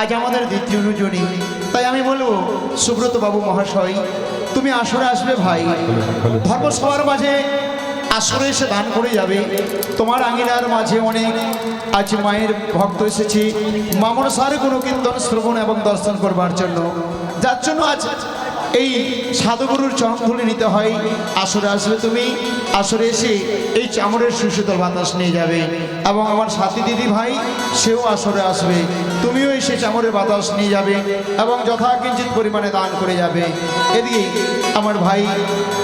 আজ আমাদের দ্বিতীয় রজনী। তাই আমি বলব, সুব্রত বাবু মহাশয়, তুমি আসরে আসবে ভাই। ধর্মসভার মাঝে আসরে এসে দান করে যাবে। তোমার আঙিনার মাঝে অনেক আজ মায়ের ভক্ত এসেছি। মামন সারে কোনো কীর্তন, শ্রবণ এবং দর্শন করবার জন্য। যার জন্য আজ এই সাধুগুরুর চরণধুলি নিতে হয়। আসরে আসবে তুমি, আসরে এসে এই চামড়ের সুশীতল বাতাস নিয়ে যাবে। এবং আমার সাথী দিদি ভাই, সেও আসরে আসবে। তুমিও এসে চামড়ের বাতাস নিয়ে যাবে এবং যথাকিঞ্চিত পরিমাণে দান করে যাবে। এদিকে আমার ভাই,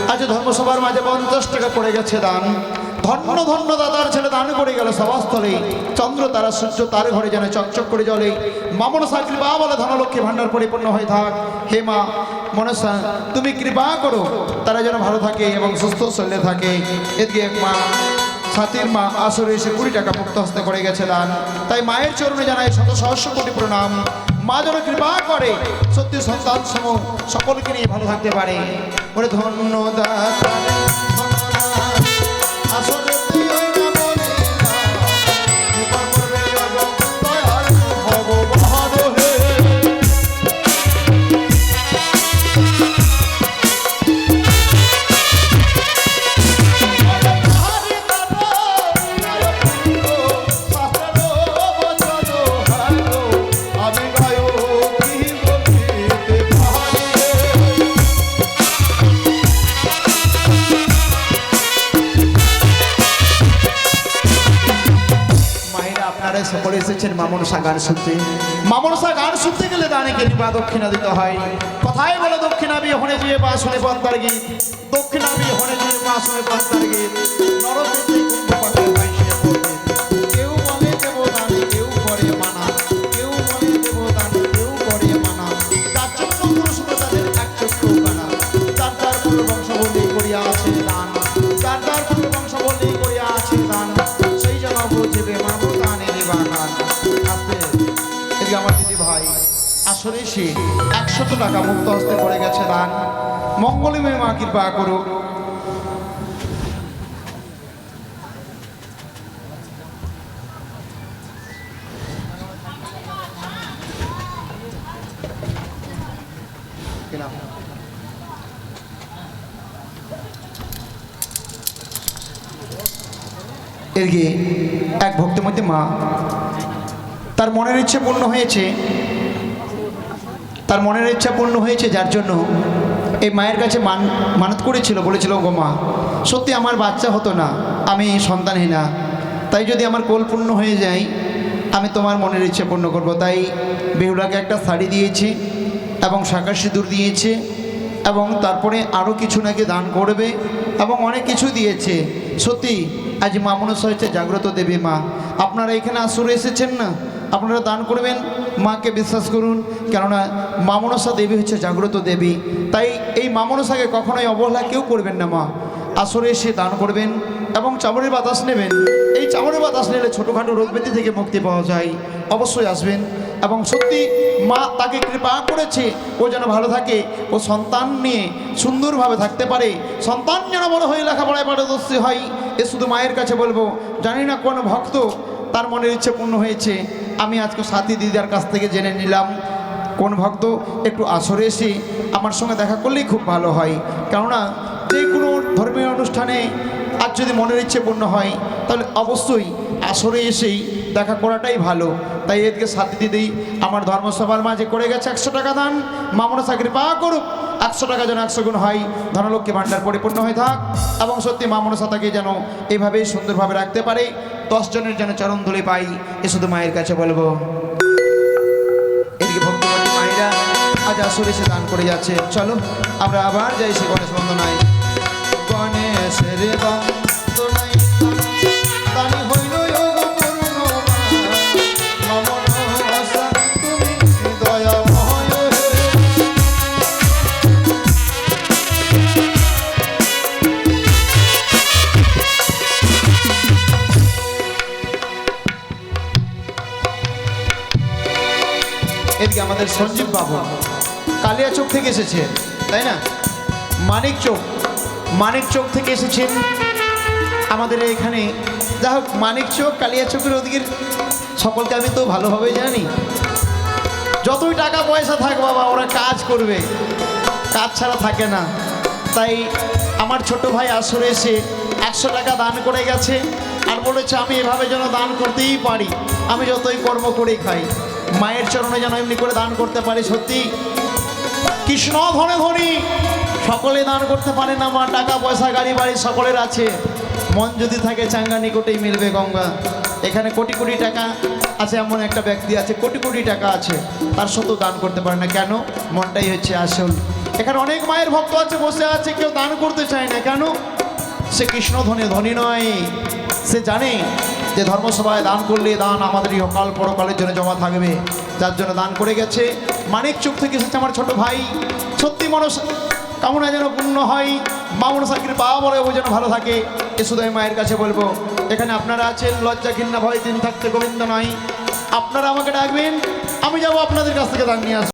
আজ ধর্মসভার মাঝে পঞ্চাশ টাকা পড়ে গেছে দান। ধন্য ধন্য দাদার ছেলে দান করে গেল সভাস্থলে। চন্দ্র, তারা সূর্য, তার ঘরে যেন চকচক করে জলে। মামন সাকরি বা বলে ধনলক্ষ্মী ভাণ্ডার পরিপূর্ণ হয়ে থাক। হে মা মনসা, তুমি কৃপা করো, তারা যেন ভালো থাকে এবং সুস্থ শরীরে থাকে। এদিকে মা সাথীর মা আসরে এসে কুড়ি টাকা মুক্ত হস্তে করে গেছে দান তাই মায়ের চরণে জানায় শত সহস্র কোটি প্রণাম। মা যেন কৃপা করে, সত্যি সন্তান সম সকলকে নিয়ে ভালো থাকতে পারে। ওরে ধন্য মামনসা গান শুনতে। মামনসা গান শুনতে গেলে দানিকে নিবা দক্ষিণা দিতে হয়। কথায় বলে দক্ষিণা বিয়ে হনে যেয়ে বা শুনে পান্তার গীত। দক্ষিণা বিয়ে হনে যেয়ে বা শুনে পান্তার গীত। নরপেতে এদিকে আমার দিদি ভাই আসলে সে একশত টাকা মুক্ত হস্তে পড়ে গেছে, দান মঙ্গলময় মা কৃপা করুক পেলাম। এদিকে এক ভক্তিমতী মা তার মনের ইচ্ছে পূর্ণ হয়েছে। তার মনের ইচ্ছা পূর্ণ হয়েছে যার জন্য এই মায়ের কাছে মান, মানত করেছিল, বলেছিল গো মা, সত্যি আমার বাচ্চা হতো না, আমি সন্তানহীনা তাই যদি আমার কোল পূর্ণ হয়ে যায়, আমি তোমার মনের ইচ্ছে পূর্ণ করব। তাই বেহুলাকে একটা শাড়ি দিয়েছি এবং শাঁখা সিঁদুর দিয়েছে এবং তারপরে আরও কিছু নাকি দান করবে এবং অনেক কিছু দিয়েছে। সত্যি, আজ মা মনসা জাগ্রত দেবী মা, আপনারা এখানে আসরে এসেছেন না? আপনারা দান করবেন, মাকে বিশ্বাস করুন, কেননা মামনসা দেবী হচ্ছে জাগ্রত দেবী। তাই এই মামনসাকে কখনোই অবহেলা কেউ করবেন না, মা। আসরে এসে দান করবেন এবং চামড়ের বাতাস নেবেন। এই চামড়ের বাতাস নিলে ছোটোখাটো রোগব্যাধি থেকে মুক্তি পাওয়া যায়। অবশ্যই আসবেন এবং সত্যি মা তাকে কৃপা করেছে, ও যেন ভালো থাকে, ও সন্তান নিয়ে সুন্দরভাবে থাকতে পারে। সন্তান যেন বড় হয়ে লেখাপড়ায় পারদর্শী হয়, এ শুধু মায়ের কাছে বলব। জানি না কোন ভক্ত তার মনের ইচ্ছে পূর্ণ হয়েছে। আমি আজকে সাথী দিদার কাছ থেকে জেনে নিলাম, কোন ভক্ত একটু আসরে এসে আমার সঙ্গে দেখা করলেই খুব ভালো হয়। কেননা যে কোনো ধর্মীয় অনুষ্ঠানে আজ যদি মনের ইচ্ছে পূর্ণ হয়, তাহলে অবশ্যই আসরে এসেই দেখা করাটাই ভালো। তাই এদিকে সাথী দিদি আমার ধর্মসভার মাঝে করে গেছে একশো টাকা দান। মামনা চাকরি পা করুক, একশো টাকা যেন একশো গুণ হয়। ধনলক্ষ্মী ভাণ্ডার পরিপূর্ণ হয়ে থাক। এবং সত্যি মামনসা তাকে যেন এইভাবেই সুন্দরভাবে রাখতে পারে। দশ জনের যেন চরণ ধুলে পাই, এ শুধু মায়ের কাছে বলব। এদিকে ভক্তিমতী মায়েরা আজ আসরে সে দান করে যাচ্ছে। চলো, আমরা আবার যাই সে গণেশ বন্দনায়। গণেশের বন্দনায় আমাদের সঞ্জীব বাবু। কালিয়া চোখ থেকে এসেছে, তাই না? মানিক চোখ মানিক চোখ থেকে এসেছেন আমাদের এখানে। যা হোক, মানিক চোখ, কালিয়া চোখের ওদিকের সকলকে আমি তো ভালোভাবে জানি। যতই টাকা পয়সা থাক বাবা, ওরা কাজ করবে। কাজ ছাড়া থাকে না। তাই আমার ছোট ভাই আসরে এসে একশো টাকা দান করে গেছে আর বলেছে, আমি এভাবে যেন দান করতেই পারি। আমি যতই কর্ম করে খাই। মায়ের চরণে যেন এমনি করে দান করতে পারি, সত্যি। কৃষ্ণ ধনে ধনী, সকলে দান করতে পারে না মা, টাকা, পয়সা, গাড়ি, বাড়ি সকলের আছে। মন যদি থাকে চাঙ্গা নিকটেই মিলবে গঙ্গা। এখানে কোটি কোটি টাকা আছে, এমন একটা ব্যক্তি আছে, কোটি কোটি টাকা আছে, তার সত্ত্বেও দান করতে পারে না। কেন? মনটাই হচ্ছে আসল। এখানে অনেক মায়ের ভক্ত আছে, বসে আছে, কেউ দান করতে চায় না। কেন? সে কৃষ্ণ ধনে ধনী নয়। সে জানে যে ধর্মসভায় দান করলে দান আমাদের ইহকাল পরকালের জন্য জমা থাকবে। যার জন্য দান করে গেছে। মানিক চুপ থেকে এসেছে আমার ছোট ভাই। সত্যি মনস কামনা যেন পূর্ণ হয়। মা মনসাকির পাওয়া বলে ও যেন ভালো থাকে। এ শুধু আমি মায়ের কাছে বলব, এখানে আপনারা আছেন, লজ্জা ঘিন্না ভয় দিন থাকতে গোবিন্দ নয়। আপনারা আমাকে ডাকবেন, আমি যাব আপনাদের কাছ থেকে দান নিয়ে